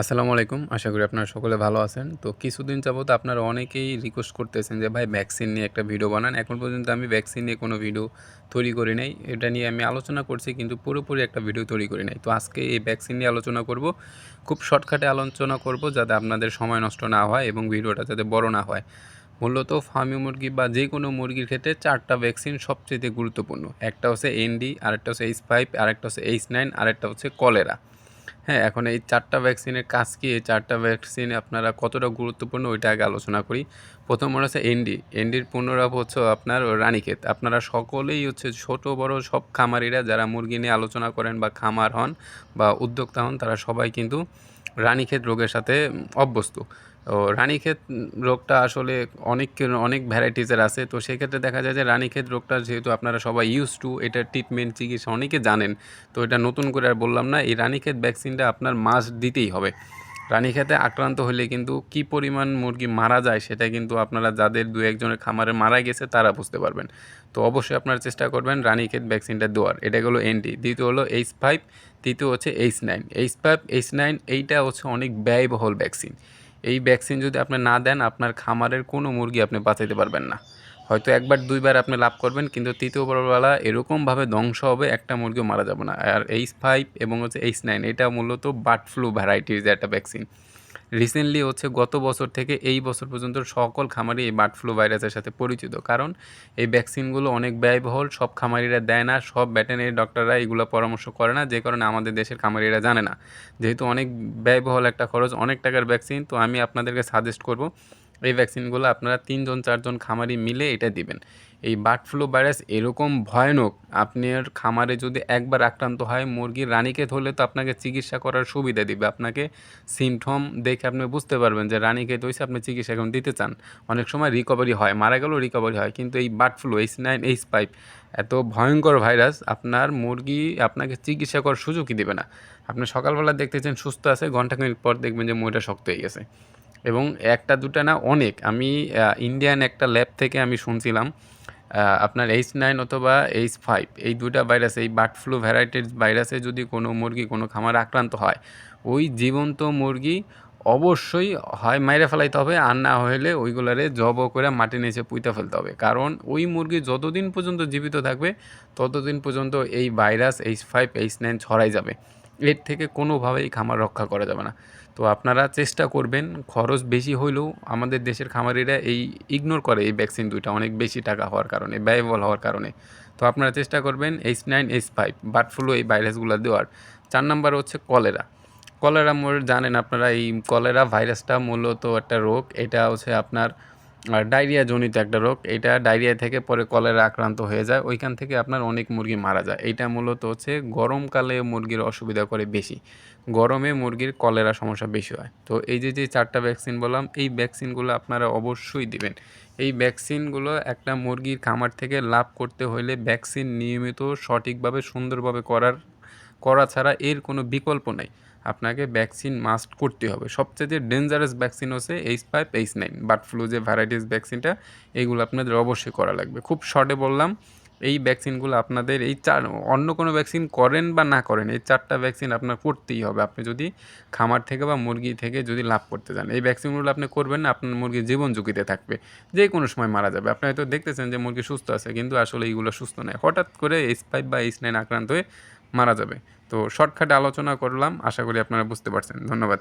আসসালামু আলাইকুম। আশা করি আপনারা সকলে ভালো আছেন। তো কিছুদিন যাবত আপনারা অনেকেই রিকোয়েস্ট করতেছেন যে, ভাই ভ্যাকসিন নিয়ে একটা ভিডিও বানান। এখন পর্যন্ত আমি ভ্যাকসিন নিয়ে কোনো ভিডিও তৈরি করি নাই। এটা নিয়ে আমি আলোচনা করছি, কিন্তু পুরোপুরি একটা ভিডিও তৈরি করি নাই। তো আজকে এই ভ্যাকসিন নিয়ে আলোচনা করব। খুব শর্টকাটে আলোচনা করব, যাতে আপনাদের সময় নষ্ট না হয় এবং ভিডিওটা যাতে বড় না হয়। মূলত ফার্মি মুরগি বা যে কোনো মুরগির ক্ষেত্রে চারটা ভ্যাকসিন সবচেয়ে গুরুত্বপূর্ণ। একটা হচ্ছে এনডি আরেকটা হচ্ছে এইচ ফাইভ আরেকটা হচ্ছে এইচ নাইন আরেকটা হচ্ছে কলেরা। হ্যাঁ এখন এই চারটা ভ্যাকসিনের কাজ কি? এই চারটা ভ্যাকসিন আপনারা কতটা গুরুত্বপূর্ণ ওইটা আগে আলোচনা করি। প্রথম মনে হচ্ছে এনডি এনডির পুনরাব হচ্ছে আপনার রানীক্ষেত আপনারা সকলেই হচ্ছে ছোট, বড় সব খামারিরা যারা মুরগি নিয়ে আলোচনা করেন বা খামার হন বা উদ্যোক্তা হন, তারা সবাই কিন্তু রানীক্ষেত রোগের সাথে অভ্যস্ত। ও রানীক্ষেত রোগটা আসলে অনেক অনেক ভ্যারাইটিসের আছে। তো সেক্ষেত্রে দেখা যায় যে রানীক্ষেত রোগটা যেহেতু আপনারা সবাই ইউজ টু এটা ট্রিটমেন্ট চিকিৎসা অনেকে জানেন। তো এটা নতুন করে আর বললাম না, এই রানীক্ষেত ভ্যাকসিনটা আপনার মাস্ট দিতেই হবে। রানীক্ষেতে আক্রান্ত হলে কিন্তু কি পরিমাণ মুরগি মারা যায় সেটা কিন্তু আপনারা যাদের দু একজনের খামারে মারা গেছে তারা বুঝতে পারবেন। তো অবশ্যই আপনারা চেষ্টা করবেন রানীক্ষেত ভ্যাকসিনটা দেওয়ার। এটা হলো এনটি দ্বিতীয় হলো এইচ ফাইভ তৃতীয় হচ্ছে H nine H five H nine এইটা হচ্ছে অনেক ব্যয়বহুল ভ্যাকসিন। এই ভ্যাকসিন যদি আপনি না দেন আপনার খামারের কোনো মুরগি আপনি বাঁচাইতে পারবেন না। হয়তো একবার, দুইবার আপনি লাভ করবেন, কিন্তু তৃতীয়বারবেলা এরকমভাবে ধ্বংস হবে, একটা মুরগিও মারা যাবে না। আর এইচ ফাইভ এবং হচ্ছে এইচ নাইন এটা মূলত বার্ড ফ্লু ভ্যারাইটির যে একটা ভ্যাকসিন রিসেন্টলি হচ্ছে গত বছর থেকে এই বছর পর্যন্ত সকল খামারি এই বার্ড ফ্লু ভাইরাসের সাথে পরিচিত। কারণ এই ভ্যাকসিনগুলো অনেক ব্যয়বহুল, সব খামারিরা দেয় না, সব ভ্যাটেনারি ডক্টররা এগুলো পরামর্শ করে না, যে কারণে আমাদের দেশের খামারিরা জানে না। যেহেতু অনেক ব্যয়বহুল একটা খরচ, অনেক টাকার ভ্যাকসিন তো আমি আপনাদেরকে সাজেস্ট করব এই ভ্যাকসিনগুলো আপনারা তিনজন, চারজন খামারি মিলে এটা দিবেন। এই বার্ড ফ্লু ভাইরাস এরকম ভয়ানক আপনার খামারে যদি একবার আক্রান্ত হয়, মুরগির রানীক্ষেত হলে তো আপনাকে চিকিৎসা করার সুবিধা দিবে। আপনাকে সিমটম দেখে আপনি বুঝতে পারবেন যে রানীক্ষেত হয়েছে আপনি চিকিৎসা এখন দিতে চান। অনেক সময় রিকভারি হয়, মারা গেলেও রিকভারি হয়, কিন্তু এই bird flu H nine H five এত ভয়ঙ্কর ভাইরাস, আপনার মুরগি আপনাকে চিকিৎসা করার সুযোগই দেবে না। আপনি সকালবেলা দেখতেছেন, সুস্থ আছে ঘন্টাখানিক পর দেখবেন যে মুরগিটা শক্ত হয়ে গেছে। এবং একটা, দুটা না অনেক। আমি ইন্ডিয়ান একটা ল্যাব থেকে আমি শুনছিলাম আপনার এইচ নাইন অথবা এইচ ফাইভ এই দুটা ভাইরাস এই বার্ড ফ্লু ভ্যারাইটির ভাইরাসে যদি কোনো মুরগি কোনো খামার আক্রান্ত হয়, ওই জীবন্ত মুরগি অবশ্যই হয় মাইরে ফেলাইতে হবে, আর না হলে ওইগুলারে জব করে মাটি নিচে পুঁতে ফেলতে হবে। কারণ ওই মুরগি যতদিন পর্যন্ত জীবিত থাকবে, ততদিন পর্যন্ত এই virus H five H nine ছড়াই যাবে। এর থেকে কোনোভাবেই খামার রক্ষা করা যাবে না। তো আপনারা চেষ্টা করবেন, খরচ বেশি হইলেও আমাদের দেশের খামারিরা এই ইগনোর করে এই ভ্যাকসিন দুইটা, অনেক বেশি টাকা হওয়ার কারণে, ব্যয়বহুল হওয়ার কারণে। তো আপনারা চেষ্টা করবেন H nine H five bird flu এই ভাইরাসগুলো দেওয়ার। চার নাম্বার হচ্ছে কলেরা। কলেরা মোর জানেন আপনারা, এই কলেরা ভাইরাসটা মূলত একটা রোগ, এটা হচ্ছে আপনার আর ডায়রিয়া জনিত একটা রোগ, এটা ডায়রিয়া থেকে পরে কলেরা আক্রান্ত হয়ে যায়, ওইখান থেকে আপনার অনেক মুরগি মারা যায়। এটা মূলত হচ্ছে গরমকালে মুরগির অসুবিধা করে বেশি। গরমে মুরগির কলেরা সমস্যা বেশি হয়। তো এই যে যে চারটা ভ্যাকসিন বললাম, এই ভ্যাকসিনগুলো আপনারা অবশ্যই দিবেন। এই ভ্যাকসিনগুলো একটা মুরগির খামার থেকে লাভ করতে হলে ভ্যাকসিন নিয়মিত সঠিকভাবে, সুন্দরভাবে করার, করা ছাড়া এর কোনো বিকল্প নেই। আপনাকে ভ্যাকসিন মাস্ট করতে হবে। সবচেয়ে যে ডেঞ্জারাস ভ্যাকসিন হচ্ছে H five H nine bird flu যে ভ্যারাইটিস ভ্যাকসিনটা এইগুলো আপনাদের অবশ্যই করা লাগবে। খুব শর্টে বললাম, এই ভ্যাকসিনগুলো আপনাদের এই চার, অন্য কোনো ভ্যাকসিন করেন বা না করেন, এই চারটা ভ্যাকসিন আপনার করতেই হবে। আপনি যদি খামার থেকে বা মুরগি থেকে যদি লাভ করতে চান, এই ভ্যাকসিনগুলো আপনি করবেন না, আপনার মুরগির জীবন ঝুঁকিতে থাকবে। যে কোনো সময় মারা যাবে। আপনি হয়তো দেখতেছেন যে মুরগি সুস্থ আছে, কিন্তু আসলে এইগুলো সুস্থ নয়। হঠাৎ করে এইচ ফাইভ বা এইচ নাইন আক্রান্ত হয়ে মারা যাবে। তো শর্টকাটে আলোচনা করলাম আশা করি আপনারা বুঝতে পারছেন। ধন্যবাদ।